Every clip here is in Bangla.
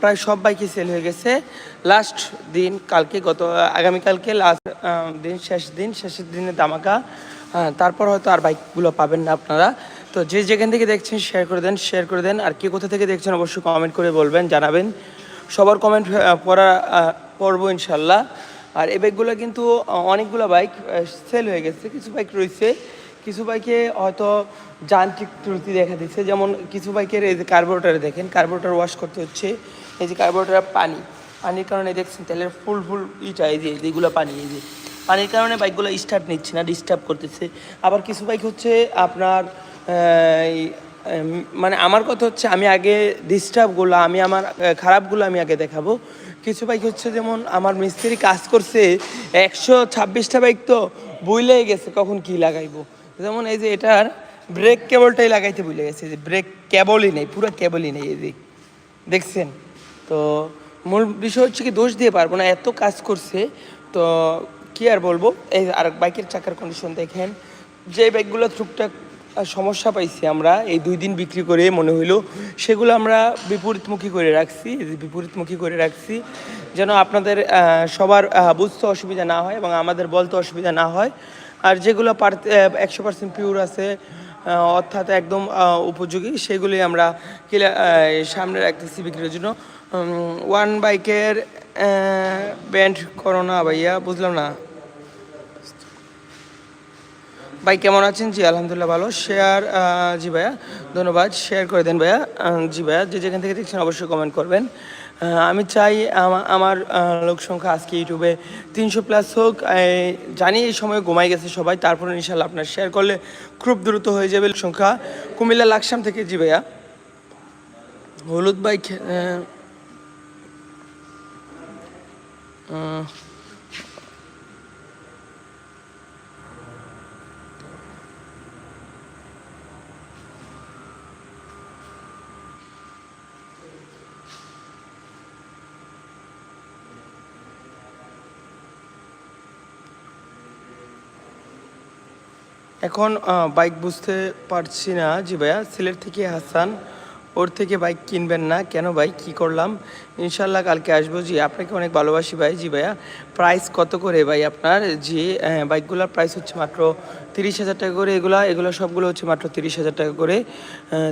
প্রায় সব বাইকই সেল হয়ে গেছে। লাস্ট দিন কালকে গত আগামীকালকে লাস্ট দিন শেষ দিন শেষের দিনে দামাকা আহ, তারপর হয়তো আর বাইকগুলো পাবেন না আপনারা। তো যে যেখান থেকে দেখছেন শেয়ার করে দেন শেয়ার করে দেন। আর কে কোথা থেকে দেখছেন অবশ্যই কমেন্ট করে বলবেন জানাবেন। সবার কমেন্ট পড়া পড়ব ইনশাল্লাহ। আর এই বাইকগুলো কিন্তু অনেকগুলো বাইক সেল হয়ে গেছে। কিছু বাইক রয়েছে। কিছু বাইকে হয়তো যান্ত্রিক ত্রুটি দেখা দিচ্ছে। যেমন কিছু বাইকের এই যে কার্বোরেটারে দেখেন কার্বোরেটার ওয়াশ করতে হচ্ছে। এই যে কার্বোরেটার পানি, পানির কারণে দেখছেন তেলের ফুল ফুল ইটা, এই যে, যেগুলো পানি, এই যে। পানির কারণে বাইকগুলো স্টার্ট নিচ্ছে না ডিস্টার্ব করতেছে। আবার কিছু বাইক হচ্ছে আপনার মানে আমার কথা হচ্ছে আমি আগে ডিস্টার্বগুলো আমি আমার খারাপগুলো আমি আগে দেখাবো। কিছু বাইক হচ্ছে যেমন আমার মিস্ত্রি কাজ করছে, একশো ছাব্বিশটা বাইক তো বইলে গেছে, কখন কি লাগাইবো? যেমন এই যে এটার ব্রেক কেবলটাই লাগাইতে ভুলে গেছে যে ব্রেক কেবলই নেই, পুরো কেবলই নেই এই যে, দেখছেন? তো মূল বিষয় হচ্ছে কি দোষ দিয়ে পারব না, এত কাজ করছে, তো কি আর বলব? এই আর বাইকের চাকার কন্ডিশন দেখেন, যে বাইকগুলো টুকটাক সমস্যা পাইছি আমরা, এই দুই দিন বিক্রি করে মনে হইল, সেগুলো আমরা বিপরীতমুখী করে রাখছি বিপরীতমুখী করে রাখছি, যেন আপনাদের সবার বুঝতে অসুবিধা না হয় এবং আমাদের বলতে অসুবিধা না হয়। আর যেগুলো একশো পার্সেন্ট পিওর আছে অর্থাৎ একদম উপযোগী সেগুলি আমরা সামনে রাখতেছি বিক্রির জন্য। ওয়ান বাইকের ব্যান্ড করো না ভাইয়া, বুঝলাম না। ভাই, কেমন আছেন? জি, আলহামদুলিল্লাহ ভালো। শেয়ার জি ভাইয়া, ধন্যবাদ। শেয়ার করে দেন ভাইয়া। জি ভাইয়া, যে যেখান থেকে দেখছেন অবশ্যই কমেন্ট করবেন। আমি চাই আমার লোক সংখ্যা আজকে ইউটিউবে তিনশো প্লাস হোক। জানি এই সময় ঘুমাই গেছে সবাই, তারপরে ইনশাল্লাহ আপনার শেয়ার করলে খুব দ্রুত হয়ে যাবে লোক সংখ্যা। কুমিল্লা লাকসাম থেকে জি ভাইয়া। হলুদ বাইক এখন বাইক বুঝতে পারছি না জি ভাইয়া। সিলেট থেকে হাসান, ওর থেকে বাইক কিনবেন না। কেন ভাই? কি করলাম? ইনশাল্লাহ কালকে আসব। জি, আপনাকে অনেক ভালোবাসি ভাই, জি ভাইয়া। প্রাইস কত করে ভাই আপনার? জি বাইকগুলোর প্রাইস হচ্ছে মাত্র তিরিশ হাজার টাকা করে। এগুলা, এগুলো সবগুলো হচ্ছে মাত্র তিরিশ হাজার টাকা করে।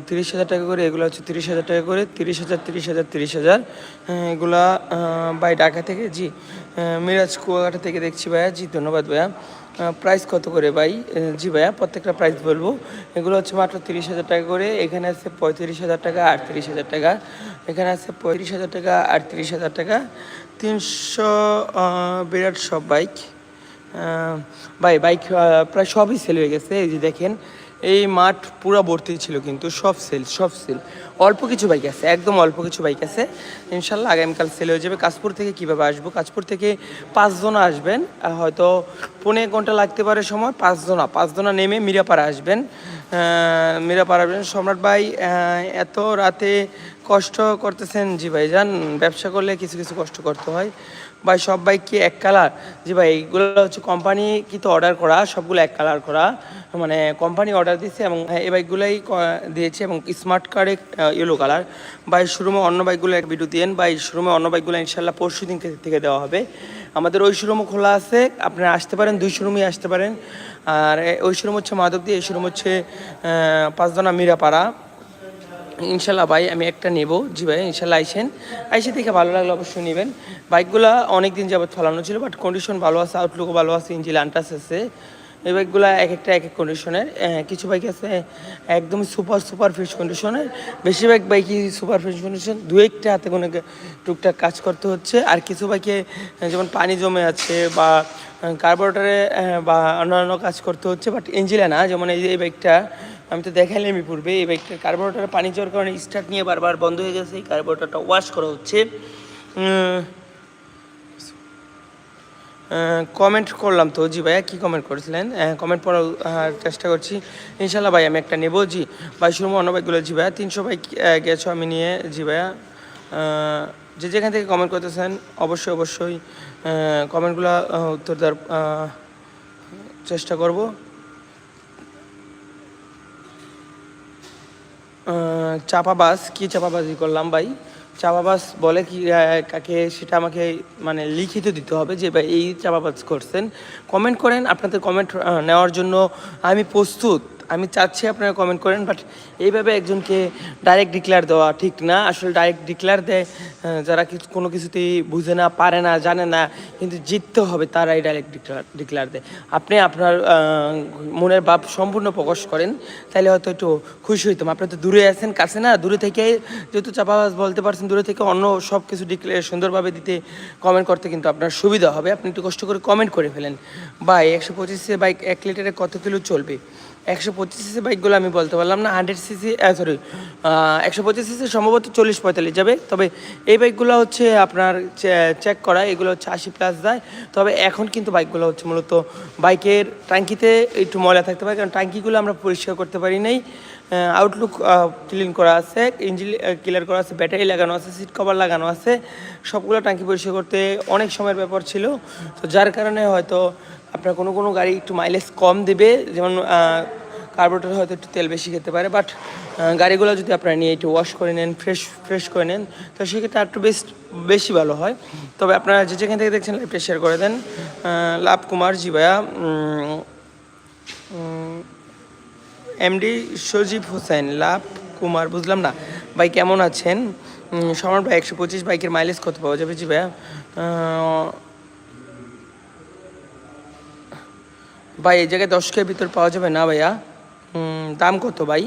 তিরিশ হাজার টাকা করে, এগুলো হচ্ছে তিরিশ হাজার টাকা করে। তিরিশ হাজার তিরিশ হাজার তিরিশ হাজার। এগুলা বাই ঢাকা থেকে, জি মিরাজ কুয়াকাটা থেকে দেখছি ভাইয়া। জি, ধন্যবাদ ভাইয়া। প্রাইস কত করে ভাই? জি ভাইয়া, প্রত্যেকটা প্রাইস বলব। এগুলো হচ্ছে মাত্র তিরিশ হাজার টাকা করে। এখানে আছে পঁয়ত্রিশ হাজার টাকা, আটত্রিশ হাজার টাকা। এখানে আছে পঁয়ত্রিশ হাজার টাকা, আটত্রিশ হাজার টাকা। তিনশো বিরাট সব বাইক ভাই বাইক প্রায় সবই সেল হয়ে গেছে। এই যে দেখেন এই মাঠ পুরো ভর্তি ছিল কিন্তু সব সেল সব সেল। অল্প কিছু বাইক আছে, একদম অল্প কিছু বাইক আছে। ইনশাল্লাহ আগামীকাল সেল হয়ে যাবে। কাশপুর থেকে কীভাবে আসব? কাশপুর থেকে পাঁচজন আসবেন হয়তো পনেরো ঘণ্টা লাগতে পারে সময়, পাঁচজনা পাঁচজনা নেমে মিরাপাড়া আসবেন। মিরাপাড়া আসবেন। সম্রাট ভাই এত রাতে কষ্ট করতেছেন? জি ভাই, যান, ব্যবসা করলে কিছু কিছু কষ্ট করতে হয়। ভাই, সব বাইক কি এক কালার জি ভাই এইগুলো হচ্ছে কোম্পানি কিন্তু অর্ডার করা, সবগুলো এক কালার করা। মানে কোম্পানি অর্ডার দিচ্ছে এবং এই বাইকগুলোই দিয়েছে এবং স্মার্ট কার্ডে ইয়েলো কালার বা এই শোরুমে অন্য বাইকগুলো এক ভিডিও দিয়েন বা এই শোরুমে অন্য বাইকগুলো ইনশাল্লাহ পরশু দিন থেকে দেওয়া হবে। আমাদের ওই শোরুমও খোলা আছে আপনারা আসতে পারেন দুই শোরুমই আসতে পারেন। আর ওই শোরুম হচ্ছে মাধবদী এই শোরুম হচ্ছে আহ, পাঁচদনা মিরাপাড়া। ইনশাল্লাহ ভাই আমি একটা নেব। জি ভাই ইনশাল্লাহ আইসেন। আইসে দেখে ভালো লাগলে অবশ্যই নেবেন। বাইকগুলো অনেক দিন যাবত ফেলানো ছিল বাট কন্ডিশন ভালো আছে আউটলুকও ভালো আছে ইঞ্জিল আন্টাস আছে। এই বাইকগুলো এক একটা এক এক কন্ডিশনের কিছু বাইক আছে একদমই সুপার সুপার ফ্রেশ কন্ডিশনের বেশিরভাগ বাইকই সুপার ফ্রেশ কন্ডিশন দু একটা হাতে কোনো টুকটাক কাজ করতে হচ্ছে। আর কিছু বাইকে যেমন পানি জমে আছে বা কার্বোরেটারে বা অন্যান্য কাজ করতে হচ্ছে বাট ইঞ্জিলে না। যেমন এই এই বাইকটা আমি তো দেখাইলামই পূর্বে, এই বাইকটার কার্বোরেটারে পানি যাওয়ার কারণে স্টার্ট নিয়ে বারবার বন্ধ হয়ে গেছে, এই কার্বোরেটারটা ওয়াশ করা হচ্ছে। কমেন্ট করলাম তো। জি ভাইয়া, কী কমেন্ট করেছিলেন? কমেন্ট পড়ার চেষ্টা করছি। ইনশাল্লাহ ভাই, আমি একটা নেব। জি, ভাই শুরু অন্য বাইকগুলো জি ভাইয়া, তিনশো বাইক গেছো আমি নিয়ে। জি ভাইয়া যে যেখান থেকে কমেন্ট করতেছেন, অবশ্যই অবশ্যই কমেন্টগুলো উত্তর দেওয়ার চেষ্টা করব। চাপাবাজ, কি চাপাবাজি করলাম ভাই? চাপাবাস বলে কি কাকে সেটা আমাকে মানে লিখিত দিতে হবে যে ভাই এই চাপাবাস করছেন। কমেন্ট করেন, আপনাদের কমেন্ট নেওয়ার জন্য আমি প্রস্তুত। আমি চাচ্ছি আপনারা কমেন্ট করেন বাট এইভাবে একজনকে ডাইরেক্ট ডিক্লেয়ার দেওয়া ঠিক না। আসলে ডাইরেক্ট ডিক্লেয়ার দেয় যারা কিছু কোনো কিছুতেই বুঝে না, পারে না, জানে না, কিন্তু জিততে হবে, তারাই ডাইরেক্ট ডিক্লেয়ার ডিক্লেয়ার দেয়। আপনি আপনার মনের ভাব সম্পূর্ণ প্রকাশ করেন তাহলে হয়তো একটু খুশি হইতাম। আপনি তো দূরে আছেন, কাছে না, দূরে থেকে যেহেতু চাপাবাজ বলতে পারছেন, দূরে থেকে অন্য সব কিছু ডিক্লেয়ার সুন্দরভাবে দিতে কমেন্ট করতে কিন্তু আপনার সুবিধা হবে। আপনি একটু কষ্ট করে কমেন্ট করে ফেলেন। বাই একশো পঁচিশে বাইক এক লিটারে কত কিলো চলবে? একশো পঁচিশ সিসি বাইকগুলো আমি বলতে পারলাম না হান্ড্রেড সিসি সরি একশো পঁচিশ সিসি সম্ভবত চল্লিশ পঁয়তাল্লিশ যাবে। তবে এই বাইকগুলো হচ্ছে আপনার চেক করা, এগুলো হচ্ছে আশি প্লাস যায়। তবে এখন কিন্তু বাইকগুলো হচ্ছে মূলত বাইকের ট্যাঙ্কিতে একটু ময়লা থাকতে পারে, কারণ ট্যাঙ্কিগুলো আমরা পরিষ্কার করতে পারি নাই। আউটলুক ক্লিন করা আছে ইঞ্জিন ক্লিয়ার করা আছে ব্যাটারি লাগানো আছে সিট কভার লাগানো আছে। সবগুলো ট্যাঙ্কি পরিষ্কার করতে অনেক সময়ের ব্যাপার ছিল। তো যার কারণে হয়তো আপনার কোনো কোনো গাড়ি একটু মাইলেজ কম দেবে, যেমন কার্বোরেটর হয়তো একটু তেল বেশি খেতে পারে বাট গাড়িগুলো যদি আপনারা নিয়ে একটু ওয়াশ করে নেন ফ্রেশ ফ্রেশ করে নেন, তো সেক্ষেত্রে আর একটু বেশ, বেশি ভালো হয়। তবে আপনারা যে যেখান থেকে দেখছেন লাইভটা শেয়ার করে দেন লাভ কুমার জি ভাইয়া এমডি সজীব হোসেন, লাভ কুমার, বুঝলাম না। ভাই কেমন আছেন? সম্রাট ভাই একশো পঁচিশ, বাইকের মাইলেজ কত পাওয়া যাবে জি ভাইয়া? ভাই, এই জায়গায় দশ কের ভিতর পাওয়া যাবে না ভাইয়া। দাম কত ভাই?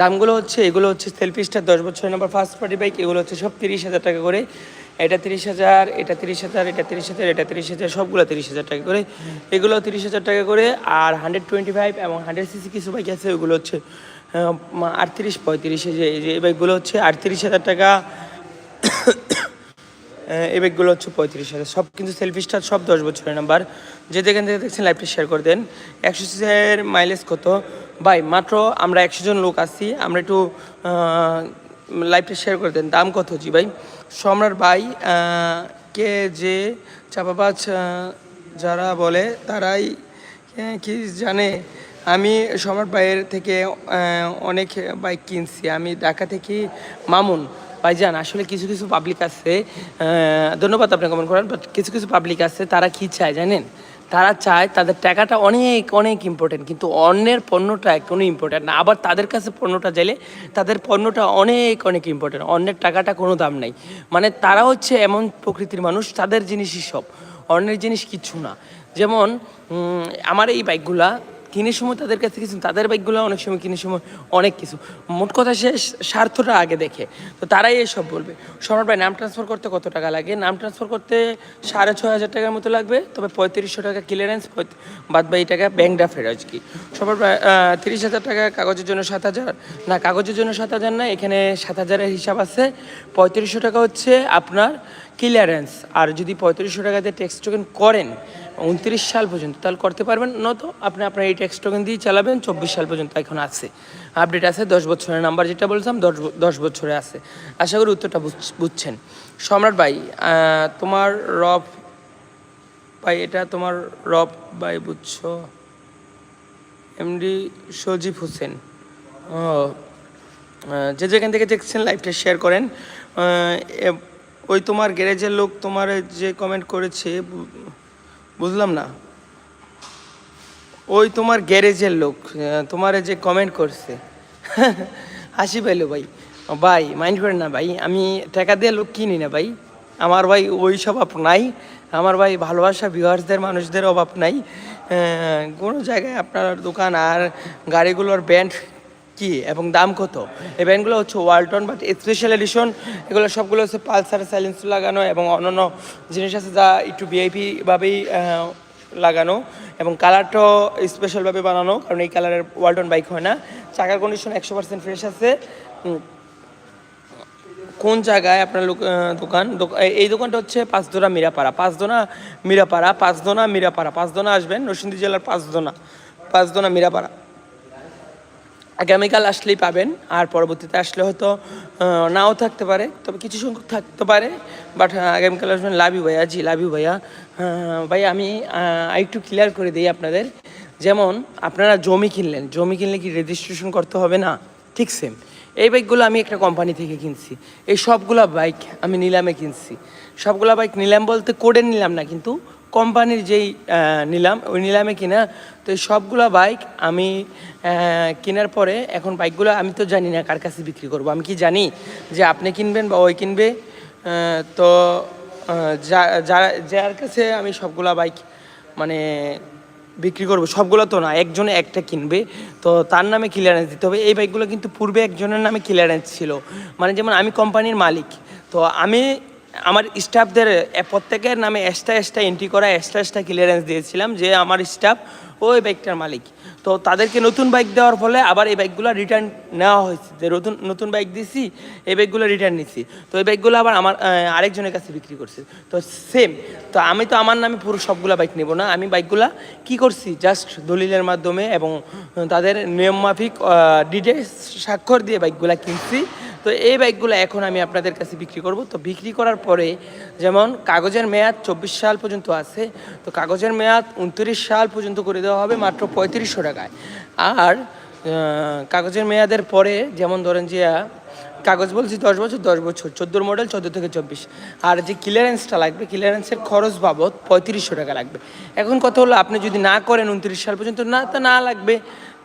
দামগুলো হচ্ছে, এগুলো হচ্ছে সেলফি স্টার দশ বছরের নম্বর ফার্স্ট পার্টি বাইক এগুলো হচ্ছে সব তিরিশ হাজার টাকা করে। এটা তিরিশ হাজার, এটা তিরিশ হাজার, এটা তিরিশ হাজার, এটা তিরিশ হাজার, সবগুলো তিরিশ হাজার টাকা করে। এগুলো তিরিশ হাজার টাকা করে, আর হান্ড্রেড টোয়েন্টি ফাইভ এবং হান্ড্রেড সিসি কিছু বাইক আছে ওগুলো হচ্ছে আটত্রিশ, পঁয়ত্রিশে যে, এই বাইকগুলো হচ্ছে আটত্রিশ হাজার টাকা। এই ব্যাগগুলো হচ্ছে পঁয়ত্রিশ হাজার। সব কিন্তু সেলফি স্টার সব দশ বছরের নাম্বার যে যেখান থেকে দেখছেন লাইভটা শেয়ার করে দেন। একশো সিসের মাইলেজ কত? ভাই, মাত্র আমরা একশো জন লোক আছি। আমরা একটু লাইভটা শেয়ার করে দেন। দাম কত জি ভাই? সম্রাট ভাই কে যে চাপাবাজ যারা বলে, তারাই কি জানে? আমি সম্রাট ভাইয়ের থেকে অনেক বাইক কিনছি। আমি ঢাকা থেকে মামুন। ভাইজান, আসলে কিছু কিছু পাবলিক আছে ধন্যবাদ আপনি কমেন্ট করেন বাট কিছু কিছু পাবলিক আছে, তারা কি চায় জানেন? তারা চায় তাদের টাকাটা অনেক অনেক ইম্পর্টেন্ট কিন্তু অন্যের পণ্যটা কোনো ইম্পর্টেন্ট না। আবার তাদের কাছে পণ্যটা চাইলে তাদের পণ্যটা অনেক অনেক ইম্পর্টেন্ট অন্যের টাকাটা কোনো দাম নাই। মানে তারা হচ্ছে এমন প্রকৃতির মানুষ, তাদের জিনিসই সব, অন্যের জিনিস কিচ্ছু না। যেমন আমার এই বাইকগুলা কিনের সময় তাদের কাছে কিছু, তাদের বাইকগুলো অনেক সময় কিনের সময় অনেক কিছু। মোট কথা সে স্বার্থটা আগে দেখে। তো তারাই এসব বলবে। সম্রাট ভাই, নাম ট্রান্সফার করতে কত টাকা লাগে? নাম ট্রান্সফার করতে সাড়ে ছয় হাজার টাকার মতো লাগবে। তবে পঁয়ত্রিশশো টাকা ক্লিয়ারেন্স বাদ বাকি টাকা ব্যাংক ড্রাফের আর কি? সম্রাট ভাই তিরিশ হাজার টাকা কাগজের জন্য সাত হাজার। না, কাগজের জন্য সাত হাজার না, এখানে সাত হাজারের হিসাব আছে। পঁয়ত্রিশশো টাকা হচ্ছে আপনার ক্লিয়ারেন্স আর যদি পঁয়ত্রিশশো টাকাতে ট্যাক্স টোকেন করেন, উনত্রিশ সাল পর্যন্ত, তাহলে করতে পারবেন। নত আপনি আপনার এই ট্যাক্স টোকেন দিয়ে চালাবেন, চব্বিশ সাল পর্যন্ত এখন আছে। আপডেট আছে, দশ বছরের নাম্বার যেটা বলছিলাম, দশ দশ বছরে আছে। আশা করি উত্তরটা বুঝ- বুঝছেন। সম্রাট ভাই তোমার রব ভাই, এটা তোমার রব ভাই বুঝছ? এমডি সজীব হোসেন। ও যে যেখান থেকে দেখছেন লাইভটা শেয়ার করেন। ওই তোমার গ্যারেজের লোক তোমার যে কমেন্ট করেছে বুঝলাম না। ওই তোমার গ্যারেজের লোক তোমার যে কমেন্ট করছে। হাসি পাইলো ভাই। ভাই মাইন্ড করেন না ভাই, আমি টাকা দিয়ে লোক কিনি না ভাই। আমার ভাই ওই সব অভাব নাই। আমার ভাই ভালোবাসা ভিউয়ার্সদের মানুষদের অভাব নাই। কোনো জায়গায় আপনার দোকান আর গাড়িগুলোর ব্যান্ড কি এবং দাম কত? এই ব্যান্ডগুলো হচ্ছে ওয়ালটন বাট স্পেশাল এডিশন এগুলো সবগুলো হচ্ছে পালসার সাইলেন্স লাগানো এবং অন্যান্য জিনিস আছে যা একটু ভিআইপিভাবেই লাগানো এবং কালারটাও স্পেশালভাবে বানানো, কারণ এই কালারের ওয়ালটন বাইক হয় না। চাকার কন্ডিশন একশো পার্সেন্ট ফ্রেশ আছে। কোন জায়গায় আপনার দোকান? এই দোকানটা হচ্ছে পাঁচদোনা মিরাপাড়া। পাঁচদোনা মিরাপাড়া পাঁচদোনা মিরাপাড়া। পাঁচদোনা আসবেন নরসিংদী জেলার পাঁচদোনা পাঁচদোনা মিরাপাড়া। আগামীকাল আসলেই পাবেন আর পরবর্তীতে আসলে হয়তো নাও থাকতে পারে তবে কিছু সংখ্যক থাকতে পারে বাট আগামীকাল আসবেন লাভ ভাইয়া জি লাভ ভাইয়া ভাই আমি আহ, একটু ক্লিয়ার করে দিই আপনাদের যেমন আপনারা জমি কিনলেন জমি কিনলে কি রেজিস্ট্রেশন করতে হবে না? ঠিক সেম এই বাইকগুলো আমি একটা কোম্পানি থেকে কিনছি এই সবগুলা বাইক আমি নিলামে কিনছি সবগুলা বাইক নিলাম বলতে কোডের নিলাম না কিন্তু কোম্পানির যেই নিলাম, ওই নিলামে কিনা, তো এই সবগুলা বাইক আমি কেনার পরে এখন বাইকগুলো আমি তো জানি না কার কাছে বিক্রি করব। আমি কি জানি যে আপনি কিনবেন বা ওই কিনবে? তো যা- যার কাছে আমি সবগুলা বাইক মানে বিক্রি করব, সবগুলো তো না, একজনে একটা কিনবে, তো তার নামে ক্লিয়ারেন্স দিতে হবে। এই বাইকগুলো কিন্তু পূর্বে একজনের নামে ক্লিয়ারেন্স ছিল। মানে যেমন আমি কোম্পানির মালিক, তো আমি আমার স্টাফদের প্রত্যেকের নামে এক্সট্রা এক্সট্রা এন্ট্রি করা এক্সট্রা এক্সট্রা ক্লিয়ারেন্স দিয়েছিলাম যে আমার স্টাফ ওই বাইকটার মালিক। তো তাদেরকে নতুন বাইক দেওয়ার ফলে আবার এই বাইকগুলো রিটার্ন নেওয়া হয়েছে। যে নতুন নতুন বাইক দিছি, এই বাইকগুলো রিটার্ন নিছি। তো এই বাইকগুলো আবার আমার আরেকজনের কাছে বিক্রি করছে। তো সেম তো আমি তো আমার নামে পুরো সবগুলো বাইক নেব না। আমি বাইকগুলা কি করছি? জাস্ট দলিলের মাধ্যমে এবং তাদের নিয়ম মাফিক ডিটে স্বাক্ষর দিয়ে বাইকগুলা কিনছি। তো এই বাইকগুলো এখন আমি আপনাদের কাছে বিক্রি করব। তো বিক্রি করার পরে যেমন কাগজের মেয়াদ চব্বিশ সাল পর্যন্ত আছে, তো কাগজের মেয়াদ উনত্রিশ সাল পর্যন্ত করে দেওয়া হবে মাত্র পঁয়ত্রিশশো টাকায়। আর কাগজের মেয়াদের পরে, যেমন ধরেন যে কাগজ বলছি দশ বছর দশ বছর, চোদ্দোর মডেল চোদ্দ থেকে চব্বিশ। আর যে ক্লিয়ারেন্সটা লাগবে ক্লিয়ারেন্সের খরচ বাবদ পঁয়ত্রিশশো টাকা লাগবে। এখন কথা হলো, আপনি যদি না করেন, উনত্রিশ সাল পর্যন্ত, না তা না লাগবে।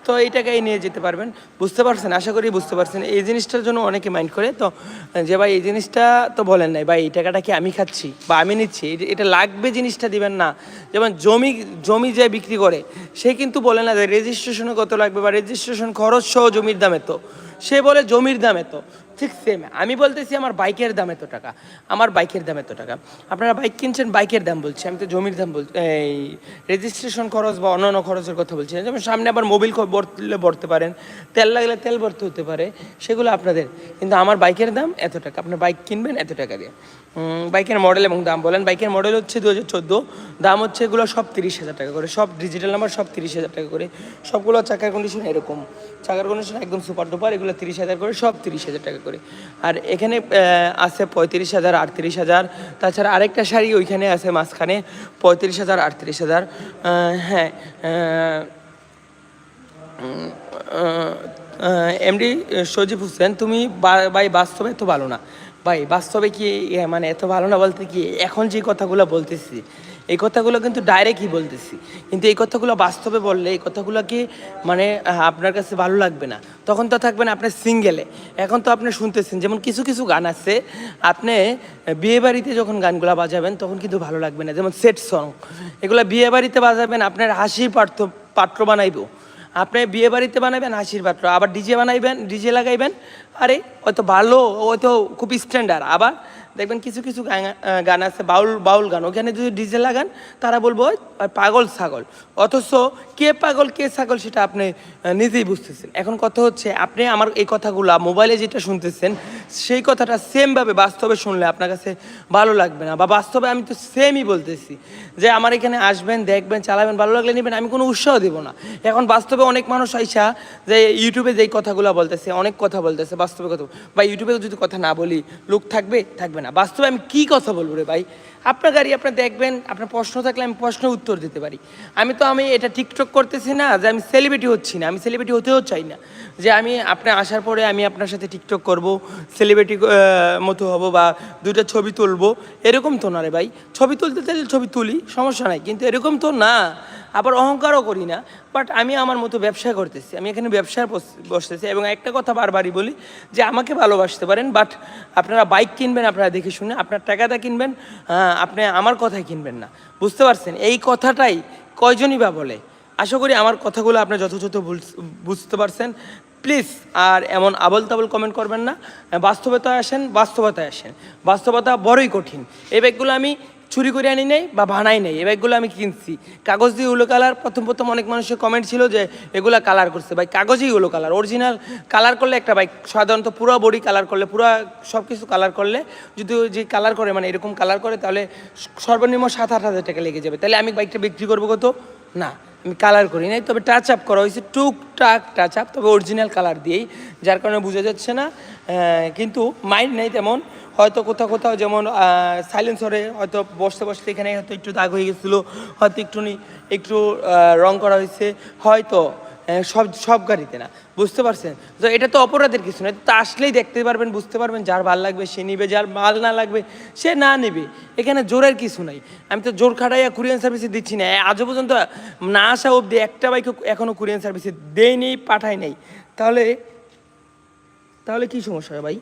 তো এই টাকাই নিয়ে যেতে পারবেন। বুঝতে পারছেন? আশা করি বুঝতে পারছেন। এই জিনিসটার জন্য অনেকে মাইন্ড করে। তো, যে ভাই, এই জিনিসটা তো বলেন নাই, ভাই, এই টাকাটা কি আমি খাচ্ছি বা আমি নিচ্ছি? এটা- লাগবে জিনিসটা দিবেন না। যেমন জমি জমি যে বিক্রি করে, সে কিন্তু বলে না যে রেজিস্ট্রেশনে কত লাগবে বা রেজিস্ট্রেশন খরচ সহ জমির দামে তো। সে বলে জমির দামে এত ঠিক সেম আমি বলতেছি আমার বাইকের দাম এত টাকা। আমার বাইকের দাম এত টাকা। আপনারা বাইক কিনছেন, বাইকের দাম বলছি। আমি তো জমির দাম বলছি এই রেজিস্ট্রেশন খরচ বা অন্যান্য খরচের কথা বলছি না। যেমন সামনে আবার মোবিল ভরলে ভরতে পারেন। তেল লাগলে তেল ভরতে হতে পারে। সেগুলো আপনাদের। কিন্তু আমার বাইকের দাম এত টাকা। আপনার বাইক কিনবেন, এত টাকা দিয়ে। বাইকের মডেল এবং দাম বলেন। বাইকের মডেল হচ্ছে দু হাজার চোদ্দ। দাম হচ্ছে এগুলো সব তিরিশ হাজার টাকা করে। সব ডিজিটাল নাম্বার সব তিরিশ হাজার টাকা করে। সবগুলো চাকার কন্ডিশন এরকম। চাকার কন্ডিশন একদম সুপার ডুপার এগুলো তিরিশ হাজার করে, সব তিরিশ হাজার টাকা আর এখানে আছে পঁয়ত্রিশ হাজার, আটত্রিশ হাজার। তাছাড়া আরেকটা শাড়ি ওইখানে আছে মাঝখানে, পঁয়ত্রিশ হাজার, আটত্রিশ হাজার। হ্যাঁ এমডি সজীব হোসেন, তুমি ভাই বাস্তবে এত ভালো না। ভাই, বাস্তবে কি মানে এত ভালো না বলতে কি, এখন যে কথাগুলো বলতেছি এই কথাগুলো কিন্তু ডাইরেক্টই বলতেছি। কিন্তু এই কথাগুলো বাস্তবে বললে, এই কথাগুলো কি মানে আপনার কাছে ভালো লাগবে না? তখন তো থাকবেন আপনার সিঙ্গেলে এখন তো আপনি শুনতেছেন, যেমন কিছু কিছু গান আছে, আপনি বিয়ে বাড়িতে যখন গানগুলো বাজাবেন, তখন কিন্তু ভালো লাগবে না। যেমন সেট সং এগুলো বিয়ে বাড়িতে বাজাবেন, আপনার হাসির পাত্র পাত্র বানাইবো। আপনি বিয়ে বাড়িতে বানাবেন হাসির পাত্র। আবার ডিজে বানাইবেন ডিজে লাগাইবেন, আরে হয়তো ভালো হয়তো খুব স্ট্যান্ডার্ড আবার দেখবেন কিছু কিছু গান- আছে, বাউল বাউল গান। ওখানে যদি ডিজে লাগান, তারা বলব পাগল ছাগল। অথচ কে পাগল, কে ছাগল সেটা আপনি নিজেই বুঝতেছেন। এখন কথা হচ্ছে, আপনি আমার এই কথাগুলো মোবাইলে যেটা শুনতেছেন, সেই কথাটা সেমভাবে বাস্তবে শুনলে আপনার কাছে ভালো লাগবে না। বা বাস্তবে আমি তো সেমই বলতেছি যে আমার এখানে আসবেন, দেখবেন, চালাবেন, ভালো লাগলে নেবেন, আমি কোনো উৎসাহ দেব না। এখন বাস্তবে অনেক মানুষ আইসা যে ইউটিউবে যেই কথাগুলো বলতেছে, অনেক কথা বলতেছে বাস্তবে কথা। বা ইউটিউবে যদি কথা না বলি, লোক থাকবে? থাকবে না। বাস্তবে আমি কি কথা বলব রে ভাই? আপনার গাড়ি আপনি দেখবেন আপনার প্রশ্ন থাকলে আমি প্রশ্নের উত্তর দিতে পারি। আমি তো আমি এটা টিকটক করতেছি না যে আমি সেলিব্রিটি হচ্ছি না আমি সেলিব্রিটি হতেও চাই না। যে আমি আপনি আসার পরে আমি আপনার সাথে টিকটক করব সেলিব্রিটি মতো হব বা দুইটা ছবি তুলবো এরকম তো না রে ভাই। ছবি তুলতে চাইলে ছবি তুলি সমস্যা নাই কিন্তু এরকম তো না। আবার অহংকারও করি না বাট আমি আমার মতো ব্যবসা করতেছি আমি এখানে ব্যবসায় বস- বসতেছি। এবং একটা কথা বারবারই বলি যে আমাকে ভালোবাসতে পারেন বাট আপনারা বাইক কিনবেন আপনারা দেখে শুনে আপনার টাকাটা কিনবেন আহ, আপনি আমার কথাই কিনবেন না। বুঝতে পারছেন? এই কথাটাই কয়জনই বা বলে? আশা করি আমার কথাগুলো আপনি যথাযথ বুঝতে পারছেন। প্লিজ, আর এমন আবল তাবল কমেন্ট করবেন না। বাস্তবতায় আসেন বাস্তবতায় আসেন। বাস্তবতা বড়ই কঠিন। এই ব্যাগগুলো আমি চুরি করে আনি নেই বা বানাই নেই। এই ব্যাগগুলো আমি কিনছি। কাগজ দিয়ে উলো কালার প্রথম প্রথম অনেক মানুষের কমেন্ট ছিল যে এগুলা কালার করছে। ভাই, কাগজেই উলো কালার অরিজিনাল কালার করলে একটা বাইক সাধারণত পুরো বডি কালার করলে, পুরো সব কিছু কালার করলে, যদি যে কালার করে মানে এরকম কালার করে, তাহলে সর্বনিম্ন সাত আট হাজার টাকা লেগে যাবে। তাহলে আমি বাইকটা বিক্রি করব কত? না, আমি কালার করি নাই। তবে টাচ আপ করা হয়েছে, টুকটাক টাচ আপ তবে অরিজিনাল কালার দিয়েই। যার কারণে বোঝা যাচ্ছে না কিন্তু মাইন্ড নেই তেমন। হয়তো কোথাও কোথাও যেমন সাইলেন্সরে হয়তো বসতে বসতে এখানে হয়তো একটু দাগ হয়ে গেছিল, হয়তো একটু একটু রং করা হয়েছে, হয়তো সব সব গাড়িতে না, বুঝতে পারছেন? তো এটা তো অপরাধের কিছু না তো আসলেই দেখতে পারবেন, বুঝতে পারবেন যার ভালো লাগবে, সে নিবে, যার মাল না লাগবে, সে না নেবে, এখানে জোরের কিছু নাই। আমি তো জোর খাটাইয়া কুরিয়ান সার্ভিসে দিচ্ছি না আজও পর্যন্ত না আসা অবধি একটা বাইক এখনও কুরিয়ান সার্ভিসে দেই নেই নাই। তাহলে তাহলে কি সমস্যা ভাই?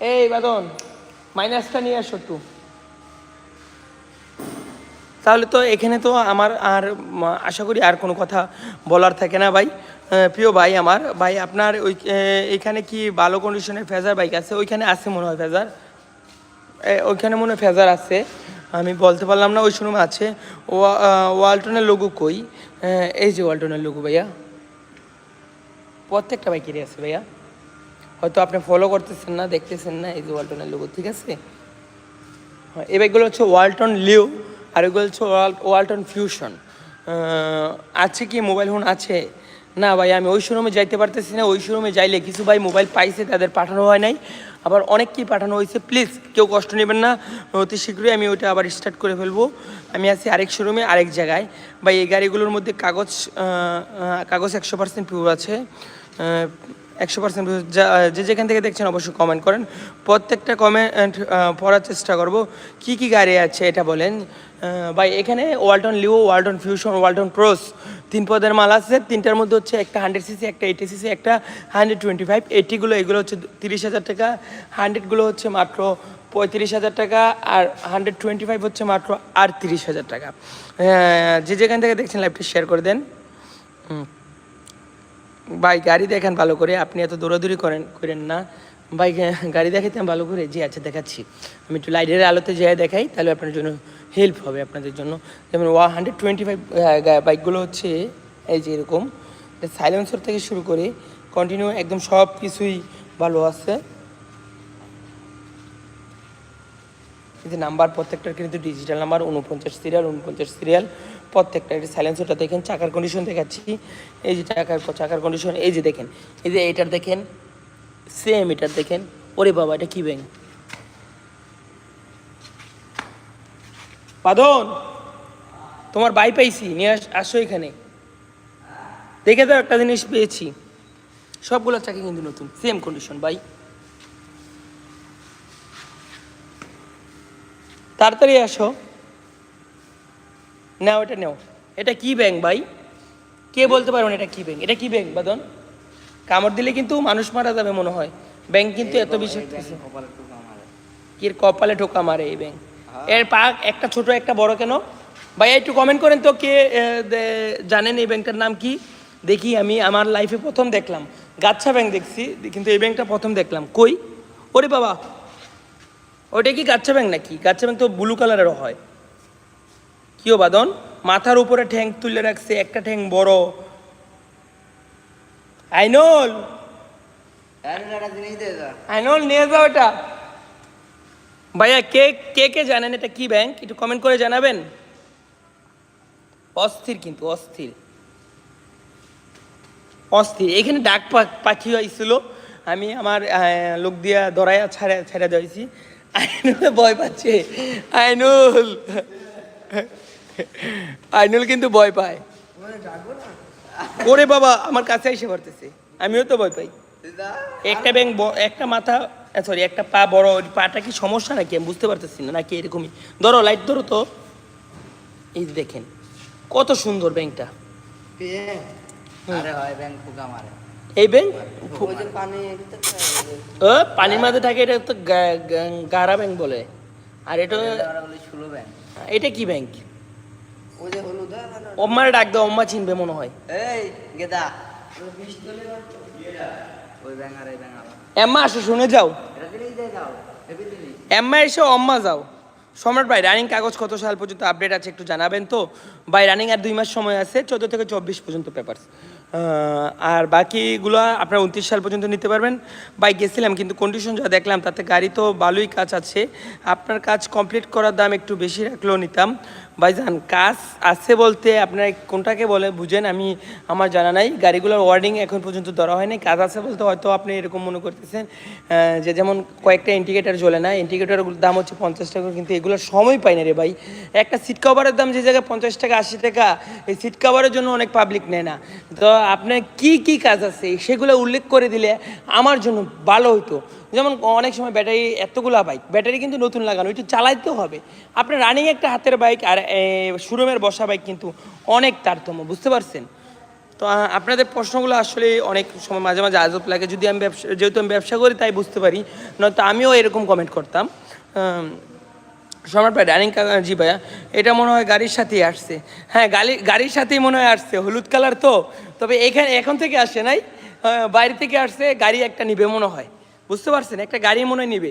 এই বাদন মাইনাসটা নিয়ে আসো একটু। তাহলে তো এখানে তো আমার আর আশা করি আর কোনো কথা বলার থাকে না ভাই। প্রিয় ভাই আমার, ভাই আপনার ওই এখানে কি ভালো কন্ডিশনের ফেজার বাইক আছে? ওইখানে আছে মনে হয় ফেজার। ওইখানে মনে হয় ফেজার আছে। আমি বলতে পারলাম না, ওই শোরুমে আছে। ওয়ালটনের লোগো কই? এই যে ওয়ালটনের লোগো ভাইয়া। প্রত্যেকটা বাইকেরই আছে ভাইয়া। হয়তো আপনি ফলো করতেছেন না দেখতেছেন না এই যে ওয়ালটনের লোগো ঠিক আছে? হ্যাঁ, এই বাইকগুলো হচ্ছে ওয়ালটন লিও আর এগুলো হচ্ছে ওয়াল- ওয়ালটন ফিউশন। আছে কি মোবাইল ফোন? আছে। না ভাই আমি ওই শোরুমে যাইতে পারতেছি না ওই শোরুমে যাইলে কিছু ভাই মোবাইল পাইছে তাদের পাঠানো হয় নাই। আবার অনেককেই পাঠানো হয়েছে প্লিজ কেউ কষ্ট নেবেন না। অতি শীঘ্রই আমি ওইটা আবার স্টার্ট করে ফেলব। আমি আছি আরেক শোরুমে আরেক জায়গায়। ভাই এই গাড়িগুলোর মধ্যে কাগজ কাগজ একশো পার্সেন্ট পিওর আছে। একশো পার্সেন্ট যে যেখান থেকে দেখছেন অবশ্যই কমেন্ট করেন। প্রত্যেকটা কমেন্ট পড়ার চেষ্টা করব। কি কি গাড়ি আছে এটা বলেন। ভাই, এখানে Walton Leo Walton Fusion Walton Cross তিন পদের মাল আছে। তিনটার মধ্যে হচ্ছে একটা হান্ড্রেড সিসি একটা এইটি সিসি একটা হান্ড্রেড টোয়েন্টি ফাইভ এইটিগুলো এগুলো হচ্ছে তিরিশ হাজার টাকা। হান্ড্রেডগুলো হচ্ছে মাত্র পঁয়ত্রিশ হাজার টাকা আর হান্ড্রেড টোয়েন্টি ফাইভ হচ্ছে মাত্র আটত্রিশ হাজার টাকা। যে যেখান থেকে দেখছেন লাইভটি শেয়ার করে দেন। হুম ভাই, গাড়ি দেখেন ভালো করে। আপনি এত দৌড়াদৌড়ি করেন করেন না। ভাই গাড়ি দেখাইতে ভালো করে জি আচ্ছা দেখাচ্ছি। আমি একটু লাইটের আলোতে যেয়ে দেখাই, তাহলে আপনার জন্য হেল্প হবে আপনাদের জন্য। যেমন ওয়া হান্ড্রেড টোয়েন্টি ফাইভ বাইকগুলো হচ্ছে এই যে এরকম। সাইলেন্সার থেকে শুরু করে কন্টিনিউ একদম সব কিছুই ভালো আছে। কিন্তু নাম্বার প্রত্যেকটার কিন্তু ডিজিটাল নাম্বার উনপঞ্চাশ সিরিয়াল উনপঞ্চাশ সিরিয়াল প্রত্যেকটা এটা সাইলেন্সারটা দেখেন, চাকার কন্ডিশন দেখাচ্ছি। এই যে চাকার চাকার কন্ডিশন এই যে দেখেন, এই যে এটার দেখেন সেম এটার দেখেন। ওরে বাবা, এটা কি ব্যাং পাদন, তোমার বাই পাইছি, নিয়ে আস, আসো এখানে। দেখে তো একটা জিনিস পেয়েছি। সবগুলো চাকা কিন্তু নতুন সেম কন্ডিশন বাই। তাড়াতাড়ি আসো। নাও এটা নেও। এটা কি ব্যাংক ভাই? কে বলতে পারবেন এটা কি ব্যাংক এটা কি ব্যাংক বাদন? কামড় দিলে কিন্তু মানুষ মারা যাবে মনে হয়। ব্যাংক কিন্তু এত বেশি কি কপালে ঠোকা মারে। এই ব্যাংক এর পা একটা ছোট একটা বড় কেন? ভাই একটু কমেন্ট করেন তো কে জানেন এই ব্যাংকটার নাম কি? দেখি আমি আমার লাইফে প্রথম দেখলাম। গাচ্ছা ব্যাংক দেখছি কিন্তু এই ব্যাংকটা প্রথম দেখলাম। কই? ওরে বাবা। ওটা কি গাচ্ছা ব্যাংক নাকি? গাচ্ছা ব্যাংক তো ব্লু কালারেরও হয়। কিও বাদন মাথার উপরে ঠ্যাং তুলে রাখছে একটা ঠ্যাং বড়। আইনল! আইনল নিয়ে যাও এটা। ভাইয়া কে কে কে জানেন এটা কি ব্যাংক? একটু কমেন্ট করে জানাবেন। অস্থির কিন্তু অস্থির। অস্থির। এখানে ডাক পাখি হয়েছিল আমি আমার আহ, লোক দিয়া দরাইয়া ছাড়া ছেড়ে দিয়েছি আইনুল ভয় পাচ্ছে। আইনুল! আইনুল কিন্তু ভয় পায়। ওরে বাবা আমার কাছে এসে পড়তেছে। আমিও তো ভয় পাই। একটা ব্যাংক একটা মাথা সরি একটা পা বড় ওই পাটা কি সমস্যা নাকি? আমি বুঝতে পারতেছি না নাকি এরকমই? ধরো লাইট ধরো তো। এই দেখেন কত সুন্দর ব্যাংকটা এই ব্যাংক ও পানির মাঝে থাকে এটা তো গারা ব্যাংক বলে। আর এটা এটা কি ব্যাংক? ওই যে হলুদ অম্মারে ডাক দাও অম্মা চিনবে মনে হয়। এই গেদা। এম্মা আসো শুনে যাও। এম্মা এসে অম্মা যাও। সম্রাট ভাই রানিং কাগজ কত সাল পর্যন্ত আপডেট আছে একটু জানাবেন তো? ভাই রানিং আর দুই মাস সময় আছে চোদ্দ থেকে চব্বিশ পর্যন্ত পেপার আহ, আর বাকিগুলো আপনার উনত্রিশ সাল পর্যন্ত নিতে পারবেন। বাইক গেছিলাম কিন্তু কন্ডিশন যা দেখলাম তাতে গাড়ি তো ভালোই কাজ আছে। আপনার কাজ কমপ্লিট করার দাম একটু বেশি রাখলেও নিতাম। ভাইজান, কাজ আছে বলতে আপনার কোনটাকে বলে বুঝেন, আমি আমার জানা নাই। গাড়িগুলোর ওয়ার্ডিং এখন পর্যন্ত ধরা হয়নি, কাজ আছে বলতে হয়তো আপনি এরকম মনে করতেছেন যে যেমন কয়েকটা ইন্ডিকেটার জ্বলে না ইন্ডিকেটারগুলোর দাম হচ্ছে পঞ্চাশ টাকা, কিন্তু এগুলোর সময় পাই না রে ভাই। একটা সিট কভারের দাম যে জায়গায় পঞ্চাশ টাকা, আশি টাকা, এই সিট কভারের জন্য অনেক পাবলিক নেয় না। তো আপনার কি কি কাজ আছে, সেগুলো উল্লেখ করে দিলে আমার জন্য ভালো হতো যেমন অনেক সময় ব্যাটারি এতগুলা বাইক ব্যাটারি কিন্তু নতুন লাগানো, একটু চালাইতে হবে। আপনার রানিং একটা হাতের বাইক আর শোরুমের বসা বাইক কিন্তু অনেক তারতম্য, বুঝতে পারছেন? তো আপনাদের প্রশ্নগুলো আসলে অনেক সময় মাঝে মাঝে আজব লাগে, যদি আমি ব্যবসা, যেহেতু আমি ব্যবসা করি তাই বুঝতে পারি, নয়তো আমিও এরকম কমেন্ট করতাম। সম্রাট ভাই রানিং জি ভাইয়া, এটা মনে হয় গাড়ির সাথেই আসছে। হ্যাঁ গাড়ি, গাড়ির সাথেই মনে হয় আসছে, হলুদ কালার তো, তবে এখানে, এখন থেকে আসে নাই বাইরে থেকে আসছে, গাড়ি একটা নিবে মনে হয়। বুঝতে পারছেন? একটা গাড়ি মনে নিবে।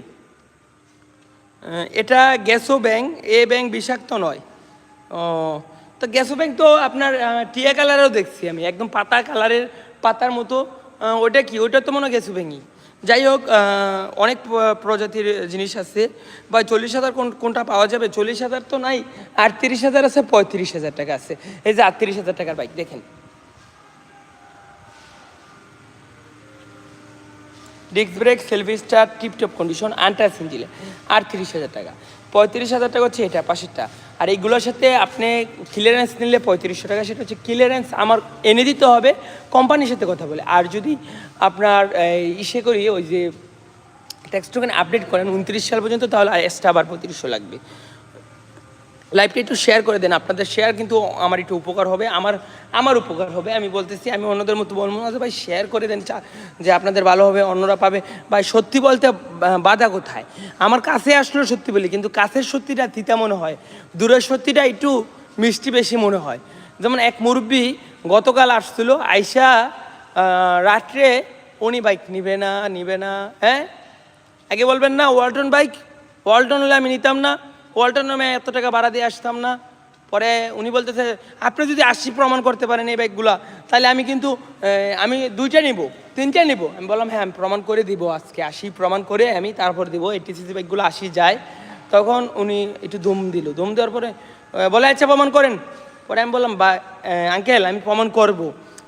এটা গ্যাসো ব্যাংক, এ ব্যাংক বিষাক্ত নয়। ও, তো গ্যাসো ব্যাংক তো আপনার টিয়া কালারেও দেখছি আমি, একদম পাতা কালারের পাতার মতো। ওটা কি? ওটা তো মনে হয় গ্যাসো ব্যাংকই। যাই হোক অনেক প্রজাতির জিনিস আছে। বা চল্লিশ হাজার কোন, কোনটা পাওয়া যাবে? চল্লিশ হাজার তো নাই, আটত্রিশ হাজার আছে, পঁয়ত্রিশ হাজার টাকা আছে। এই যে আটত্রিশ হাজার টাকার বাইক, দেখেন। Disc brake self start tiptop condition untouched ইঞ্জিলে আর তিরিশ হাজার টাকা। পঁয়ত্রিশ হাজার টাকা হচ্ছে এটা, পাশেরটা। আর এইগুলোর সাথে আপনি ক্লিয়ারেন্স নিলে পঁয়ত্রিশশো টাকা, সেটা হচ্ছে ক্লিয়ারেন্স আমার এনে দিতে হবে কোম্পানির সাথে কথা বলে। আর যদি আপনার ইসে করি, ওই যে ট্যাক্স টোকেন আপডেট করেন, উনত্রিশ সাল পর্যন্ত, তাহলে এক্সট্রা আবার পঁয়ত্রিশশো লাগবে। লাইভটা একটু শেয়ার করে দেন। আপনাদের শেয়ার কিন্তু আমার একটু উপকার হবে, আমার আমার উপকার হবে। আমি বলতেছি, আমি অন্যদের মতো বলব না ভাই শেয়ার করে দেন চা- যে আপনাদের ভালো হবে, অন্যরা পাবে। ভাই, সত্যি বলতে বাধা কোথায়? আমার কাছে আসলো সত্যি বলি, কিন্তু কাছের সত্যিটা তিতা মনে হয়, দূরের সত্যিটা একটু মিষ্টি বেশি মনে হয়। যেমন এক মুরব্বী গতকাল আসছিল, আইসা রাত্রে উনি বাইক নিবে না নিবে না হ্যাঁ? আগে বলবেন, না ওয়ালটন বাইক ওয়ালটন হলে আমি নিতাম না। ওয়ালটন নামে এত টাকা ভাড়া দিয়ে আসতাম না। পরে উনি বলতেছে, আপনি যদি আশি প্রমাণ করতে পারেন এই বাইকগুলা তাহলে আমি কিন্তু আমি দুইটা নিব, তিনটা নিব। আমি বললাম হ্যাঁ আমি প্রমাণ করে দিব আজকে, আশি প্রমাণ করে আমি তারপর দিব, এই টিসিসি বাইকগুলো আশি যায়। তখন উনি একটু দম দিল দম দেওয়ার পরে বলে আচ্ছা প্রমাণ করেন। পরে আমি বললাম, বা আঙ্কেল আমি প্রমাণ করব।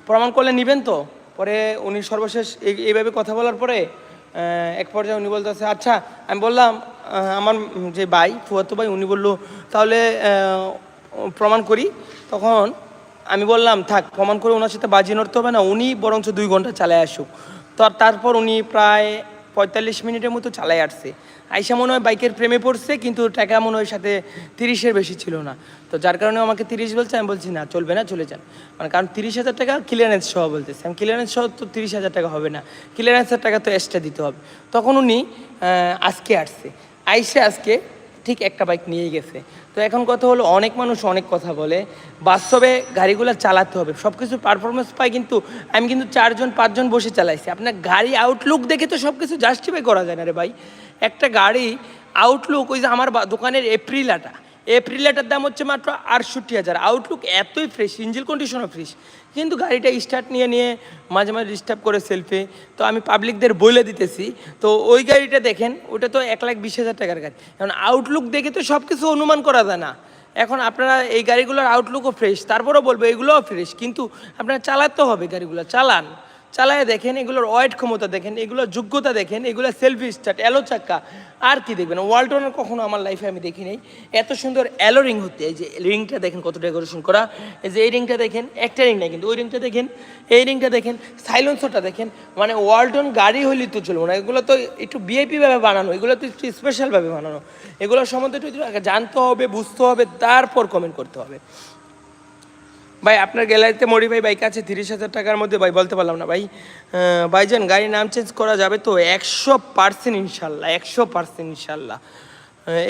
প্রমাণ করলে নেবেন তো? পরে উনি সর্বশেষ এই- এইভাবে কথা বলার পরে এক পর্যায়ে উনি বলতেছে আচ্ছা আমি বললাম আমার যে ভাই, ফুয়াতো ভাই, উনি বলল, তাহলে প্রমাণ করি। তখন আমি বললাম, থাক, প্রমাণ করে ওনার সাথে বাজি নড়তে হবে না, উনি বরঞ্চ দুই ঘণ্টা চালায় আসুক। তো তারপর উনি প্রায় পঁয়তাল্লিশ মিনিটের মতো চালায় আসছে। আইসা মনে হয় বাইকের প্রেমে পড়ছে, কিন্তু টাকা মনে হয় সাথে তিরিশের বেশি ছিল না। তো যার কারণে আমাকে তিরিশ বলছে, আমি বলছি, না, চলবে না, চলে যান। মানে কারণ তিরিশ হাজার টাকা ক্লিয়ারেন্স সহ বলতেছে। আমি ক্লিয়ারেন্স সহ তো তিরিশ হাজার টাকা হবে না। ক্লিয়ারেন্সের টাকা তো এক্সট্রা দিতে হবে। তখন উনি আজকে আসছে। আইসে আজকে ঠিক একটা বাইক নিয়ে গেছে। তো এখন কথা হলো, অনেক মানুষ অনেক কথা বলে, বাস্তবে গাড়িগুলো চালাতে হবে। সব কিছু পারফরমেন্স পাই কিন্তু আমি কিন্তু চারজন, পাঁচজন বসে চালাইছি। আপনার গাড়ি আউটলুক দেখে তো সব কিছু জাস্টিফাই করা যায় না রে ভাই। একটা গাড়ি আউটলুক ওই যে আমার দোকানের এপ্রিলাটা এপ্রিলাটার দাম হচ্ছে মাত্র আটষট্টি হাজার। আউটলুক এতই ফ্রেশ ইঞ্জিন কন্ডিশনও ফ্রেশ কিন্তু গাড়িটা স্টার্ট নিয়ে নিয়ে মাঝে মাঝে ডিস্টার্ব করে সেলফে তো আমি পাবলিকদের বলে দিতেছি। তো ওই গাড়িটা দেখেন, ওটা তো এক লাখ বিশ হাজার টাকার গাড়ি। এখন আউটলুক দেখে তো সব কিছু অনুমান করা যায় না। এখন আপনারা এই গাড়িগুলোর আউটলুকও ফ্রেশ তারপরেও বলব এগুলোও ফ্রেশ কিন্তু আপনারা চালাতে হবে গাড়িগুলো, চালান। চালায় দেখেন, এগুলোর ওয়েট ক্ষমতা দেখেন, এগুলোর যোগ্যতা দেখেন এগুলো সেলফি স্টার্ট অ্যালো চাক্কা আর কি দেখবেন? ওয়ালটনের কখনো আমার লাইফে আমি দেখি নাই। এত সুন্দর অ্যালো রিং হতে এই যে রিংটা দেখেন কত ডেকোরেশন করা। এই যে এই রিংটা দেখেন, একটা রিং না কিন্তু ওই রিংটা দেখেন, এই রিংটা দেখেন সাইলেন্সরটা দেখেন। মানে ওয়ালটন গাড়ি হইলেই তো চলবো না, এগুলো তো একটু ভিআইপি ভাবে বানানো, এগুলো তো একটু স্পেশালভাবে বানানো। এগুলোর সম্বন্ধে একটু জানতে হবে, বুঝতে হবে, তারপর কমেন্ট করতে হবে। ভাই, আপনার গ্যালারিতে মডিফাই বাইক আছে, তিরিশ হাজার টাকার মধ্যে ভাই, বলতে পারলাম না ভাই। ভাই ভাইজান গাড়ির নাম চেঞ্জ করা যাবে তো একশো পার্সেন্ট ইনশাল্লাহ, একশো পার্সেন্ট ইনশাল্লাহ।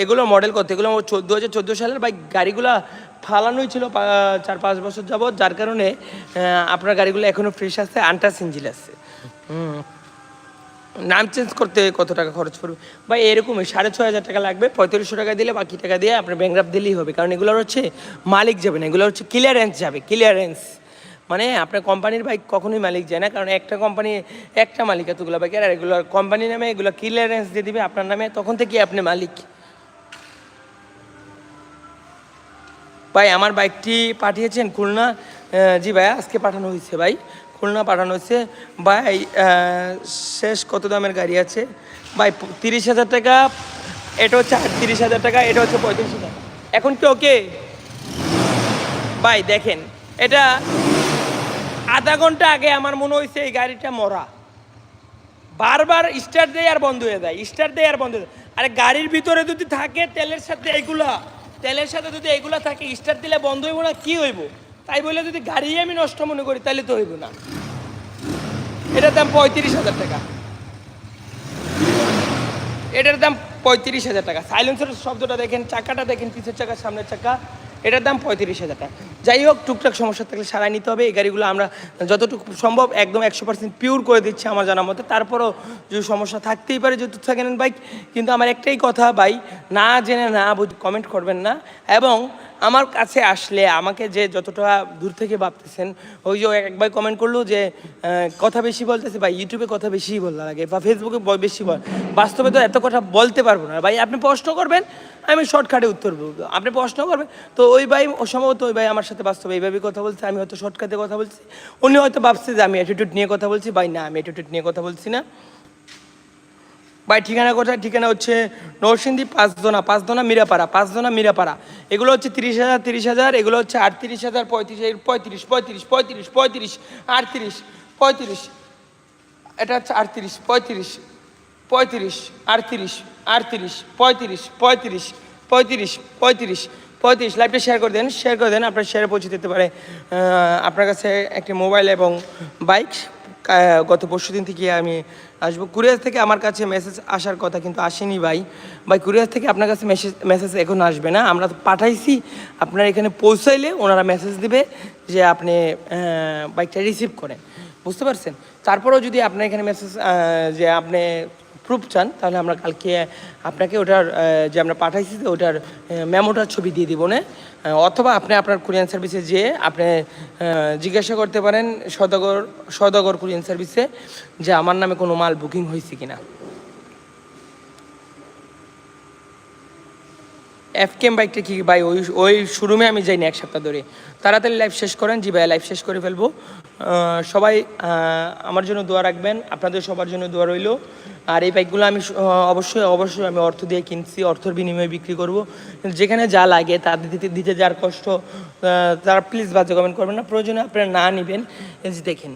এগুলো মডেল করতে এগুলো দু হাজার চোদ্দ সালের বাইক গাড়িগুলো ফালানোই ছিল চার পাঁচ বছর যাবৎ, যার কারণে আপনার গাড়িগুলো এখনও ফ্রেশ আছে আনটাস ইঞ্জিল আছে। হুম। নাম চেঞ্জ করতে কত টাকা খরচ পড়বে? বা এরকমই সাড়ে ছয় হাজার টাকা লাগবে পঁয়ত্রিশশো টাকা দিলে বাকি টাকা দিয়ে আপনার ব্যাংরাপ দিলেই হবে, কারণ এগুলোর হচ্ছে মালিক যাবে না এগুলো হচ্ছে ক্লিয়ারেন্স যাবে ক্লিয়ারেন্স মানে আপনার কোম্পানির বাইক কখনোই মালিক যায় না, কারণ একটা কোম্পানি, একটা মালিক এতগুলো বাইক আর এগুলো কোম্পানি নামে এগুলো ক্লিয়ারেন্স দিয়ে দিবে, আপনার নামে তখন থেকে আপনি মালিক। ভাই, আমার বাইকটি পাঠিয়েছেন খুলনা জি ভাই আজকে পাঠানো হয়েছে ভাই। খুলনা পাঠানো হচ্ছে ভাই শেষ কত দামের গাড়ি আছে? ভাই, তিরিশ হাজার টাকা, এটা হচ্ছে আটত্রিশ হাজার টাকা, এটা হচ্ছে পঁয়ত্রিশ হাজার। এখন কি ওকে? ভাই, দেখেন, এটা আধা ঘণ্টা আগে আমার মনে হয়েছে এই গাড়িটা মরা। বারবার স্টার্ট দেয় আর বন্ধ হয়ে যায়, স্টার্ট দেয় আর বন্ধ হয়ে যায়। আরে গাড়ির ভিতরে যদি থাকে তেলের সাথে এগুলা, তেলের সাথে যদি এগুলা থাকে, স্টার্ট দিলে বন্ধ হইব না, কি হইব? তাই বলে যদি গাড়ি আমি নষ্ট মনে করি তাহলে তো হইব না। এটার দাম পঁয়ত্রিশ হাজার টাকা। এটার দাম পঁয়ত্রিশ হাজার টাকা। সাইলেন্সের শব্দটা দেখেন, চাকাটা দেখেন, পিছের চাকা, সামনের চাকা, এটার দাম পঁয়ত্রিশ হাজার টাকা। যাই হোক, টুকটাক সমস্যা থাকলে সারাই নিতে হবে। এই গাড়িগুলো আমরা যতটুকু সম্ভব একদম একশো পার্সেন্ট পিওর করে দিচ্ছি আমার জানার মতে। তারপরও যদি সমস্যা থাকতেই পারে যেহেতু সেকেন্ড বাইক কিন্তু আমার একটাই কথা ভাই, না জেনে না বুঝে কমেন্ট করবেন না। এবং আমার কাছে আসলে, আমাকে যে যতটা দূর থেকে ভাবতেছেন, ওই যে এক ভাই কমেন্ট করল যে কথা বেশি বলতেছে, ভাই ইউটিউবে কথা বেশি বলা লাগে বা ফেসবুকে বেশি বল। বাস্তবে তো এত কথা বলতে পারব না। ভাই, আপনি প্রশ্ন করবেন, আমি শর্টকাটে উত্তর বলব। আপনি প্রশ্ন করবেন, তো ওই ভাই, ও সম্ভবত ওই ভাই আমার সাথে বাস্তবে এইভাবে কথা বলছে, আমি হয়তো শর্টকাটে কথা বলছি। উনি হয়তো ভাবছে যে আমি অ্যাটিটিউড নিয়ে কথা বলছি, ভাই, না, আমি অ্যাটিটিউড নিয়ে কথা বলছি না। ভাই, ঠিকানা কোথায়? ঠিকানা হচ্ছে নরসিংদী পাঁচদোনা পাঁচদোনা মিরাপাড়া পাঁচদোনা মিরাপাড়া। এগুলো হচ্ছে তিরিশ হাজার তিরিশ হাজার, এগুলো হচ্ছে আটত্রিশ হাজার, পঁয়ত্রিশ পঁয়ত্রিশ পঁয়ত্রিশ পঁয়ত্রিশ পঁয়ত্রিশ, আটত্রিশ, পঁয়ত্রিশ, এটা হচ্ছে আটত্রিশ, পঁয়ত্রিশ পঁয়ত্রিশ, আটত্রিশ আটত্রিশ, পঁয়ত্রিশ পঁয়ত্রিশ পঁয়ত্রিশ পঁয়ত্রিশ পঁয়ত্রিশ। লাইভটা শেয়ার করে দেন শেয়ার করে দেন, আপনার শেয়ারে পৌঁছে দিতে পারে আপনার কাছে একটি মোবাইল এবং বাইক গত পরশু দিন থেকে আমি আসব। কুরিয়ার থেকে আমার কাছে মেসেজ আসার কথা কিন্তু আসেনি ভাই। ভাই, কুরিয়ার থেকে আপনার কাছে মেসেজ মেসেজ এখন আসবে না। আমরা পাঠাইছি, আপনার এখানে পৌঁছাইলে ওনারা মেসেজ দিবে যে আপনি বাইকটা রিসিভ করেন। বুঝতে পারছেন? তারপরেও যদি আপনার এখানে মেসেজ যে আপনি প্রুফ চান, তাহলে আমরা কালকে, আপনাকে ওটার যে আমরা পাঠাইছি ওটার মেমোটার ছবি দিয়ে দিব না। অথবা আপনি আপনার কুরিয়ান সার্ভিসে যেয়ে আপনি জিজ্ঞাসা করতে পারেন সদাগর সদাগর কুরিয়ান সার্ভিসে যে আমার নামে কোনো মাল বুকিং হয়েছে কিনা। এফ কেম বাইকটা কি ভাই? ওই ওই শোরুমে আমি যাইনি এক সপ্তাহ ধরে। তাড়াতাড়ি লাইভ শেষ করেন, জি ভাই লাইভ শেষ করে ফেলব। সবাই আমার জন্য দোয়া রাখবেন। আপনাদের সবার জন্য দোয়া রইল। আর এই বাইকগুলো আমি অবশ্যই অবশ্যই আমি অর্থ দিয়ে কিনছি, অর্থের বিনিময়ে বিক্রি করব। যেখানে যা লাগে তাদের দিতে দিতে যার কষ্ট তারা প্লিজ বাজে কমেন্ট করবেন না। প্রয়োজনে আপনারা না নেবেন। দেখেন,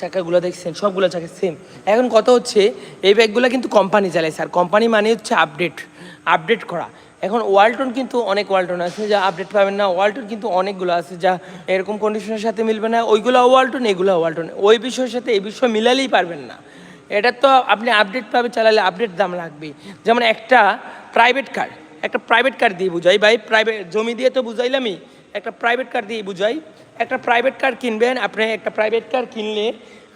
চাকাগুলো দেখছেন, সবগুলো চাকা সেম এখন কথা হচ্ছে, এই ব্যাগগুলো কিন্তু কোম্পানি চালায় স্যার কোম্পানি মানে হচ্ছে আপডেট আপডেট করা। এখন ওয়ালটন কিন্তু অনেক ওয়ালটন আছে, যা আপডেট পাবেন না। ওয়ালটন কিন্তু অনেকগুলো আছে, যা এরকম কন্ডিশনের সাথে মিলবে না। ওইগুলো ওয়ালটন এগুলো ওয়ালটন ওই বিষয়ের সাথে, এই বিষয় মিলালেই পারবেন না। এটা তো আপনি আপডেট পাবে, চালালে আপডেট দাম লাগবে যেমন একটা প্রাইভেট কার একটা প্রাইভেট কার দিয়ে বুঝাই। ভাই প্রাইভেট জমি দিয়ে তো বুঝাইলামই। একটা প্রাইভেট কার দিয়ে বুঝাই। একটা প্রাইভেট কার কিনবেন, আপনি একটা প্রাইভেট কার কিনলে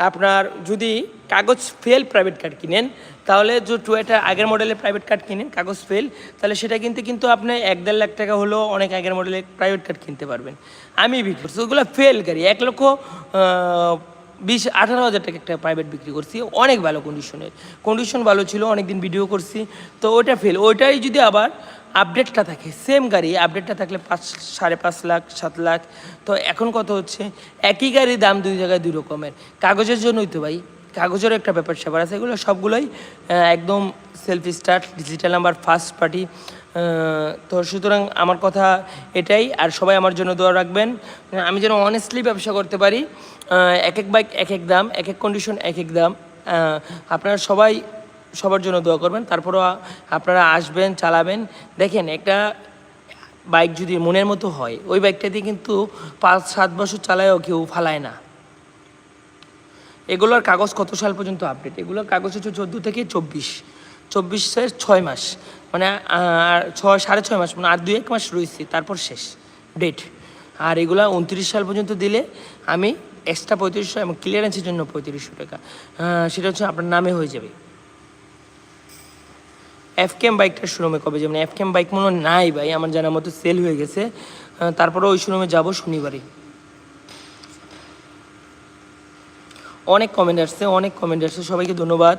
আপনার যদি কাগজ ফেল প্রাইভেট কার কিনেন, তাহলে যে টুয়েটা আগের মডেলের প্রাইভেট কার কিনেন, কাগজ ফেল তাহলে সেটা কিনতে, কিন্তু আপনি এক দেড় লাখ টাকা হলেও অনেক আগের মডেলের প্রাইভেট কার কিনতে পারবেন। আমি বিক্রি ওগুলো ফেল গাড়ি। এক লক্ষ বিশ, আঠারো হাজার টাকা একটা প্রাইভেট বিক্রি করছি, অনেক ভালো কন্ডিশনের কন্ডিশন ভালো ছিল অনেক দিন ভিডিও করছি। তো ওইটা ফেল ওইটাই যদি আবার আপডেটটা থাকে সেম গাড়ি আপডেটটা থাকলে পাঁচ, সাড়ে পাঁচ লাখ, সাত লাখ। তো এখন কত হচ্ছে? একই গাড়ির দাম দুই জায়গায় দুই রকমের। কাগজের জন্যই তো ভাই, কাগজেরও একটা ব্যাপার স্যাপার আছে। এগুলো সবগুলোই একদম selfie start digital number first party তো সুতরাং আমার কথা এটাই, আর সবাই আমার জন্য দোয়া রাখবেন। আমি যেন অনেস্টলি ব্যবসা করতে পারি। এক এক বাইক এক এক দাম, এক এক কন্ডিশন এক এক দাম। আপনারা সবাই সবার জন্য দোয়া করবেন। তারপরও আপনারা আসবেন, চালাবেন। দেখেন, একটা বাইক যদি মনের মতো হয়, ওই বাইকটা দিয়ে কিন্তু পাঁচ, সাত বছর চালায়ও কেউ ফালায় না। এগুলোর কাগজ কত সাল পর্যন্ত আপডেট এগুলোর কাগজ হচ্ছে চোদ্দ থেকে চব্বিশ। চব্বিশের ছয় মাস মানে আর ছয়, সাড়ে ছয় মাস মানে আর দুই এক মাস রয়েছে তারপর শেষ ডেট আর এগুলো উনত্রিশ সাল পর্যন্ত দিলে আমি এক্সট্রা পঁয়ত্রিশশো এবং ক্লিয়ারেন্সের জন্য পঁয়ত্রিশশো টাকা সেটা হচ্ছে আপনার নামে হয়ে যাবে। এফকেএম বাইকটার শোরুমে কবে যাবেন? এফকেএম বাইক মনে নাই ভাই, আমার জানার মতো সেল হয়ে গেছে তারপরে ওই শোরুমে যাব শনিবারে। অনেক কমেন্ট আসছে, অনেক কমেন্ট আসছে, সবাইকে ধন্যবাদ।